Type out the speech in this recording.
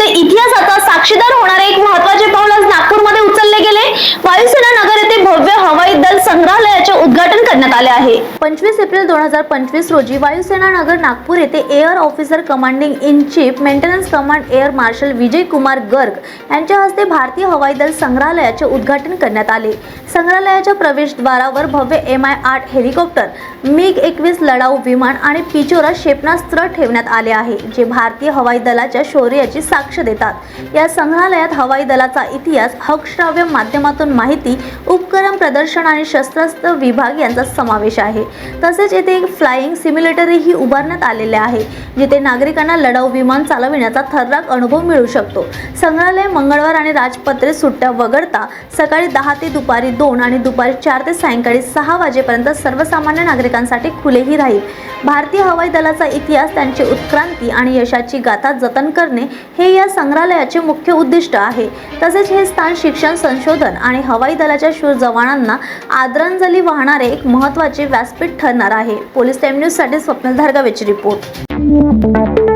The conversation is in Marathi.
donde y करण्यात आले आहे. पंचवीस एप्रिल दोन हजार पंचवीस रोजी वायुसेना नगर नागपूर येथे air officer commanding in chief maintenance command air marshal Vijay Kumar Garg यांच्या हस्ते भारतीय हवाई दल संग्रहालयाचे उद्घाटन करण्यात आले. संग्रहालयाच्या प्रवेशद्वारावर भव्य एम आय आठ हेलिकॉप्टर मिग एकवीस लढाऊ विमान आणि पिचोरा क्षेपणास्त्र ठेवण्यात आले आहे जे भारतीय हवाई दलाच्या शौर्याची साक्ष देतात. या संग्रहालयात हवाई दलाचा इतिहास हकश्राव्य माध्यमातून माहिती उपकरण प्रदर्शन आणि शस्त्रास्त्र विभाग यांचा समावेश आहे. तसेच येथे एक फ्लाइंग सिम्युलेटरही उभारण्यात आलेले आहे जिथे नागरिकांना लढाऊ विमान चालविण्याचा थर्राक अनुभव मिळू शकतो. संग्रहालय मंगळवार आणि राजपत्रे सुट्ट्या वगळता सकाळी दहा ते दुपारी दोन आणि दुपारी चार ते सायंकाळी सहा वाजेपर्यंत सर्वसामान्य नागरिकांसाठी खुलेही राहील. भारतीय हवाई दलाचा इतिहास त्यांची उत्क्रांती आणि यशाची गाथा जतन करणे हे या संग्रहालयाचे मुख्य उद्दिष्ट आहे. तसेच हे स्थान शिक्षण संशोधन आणि हवाई दलाच्या शूर जवानांना आदरांजली वाहणारे एक महत्त्वाचे व्यासपीठ ठरणार आहे. पोलीस टाईम न्यूजसाठी स्वप्नल धारगावेची रिपोर्ट.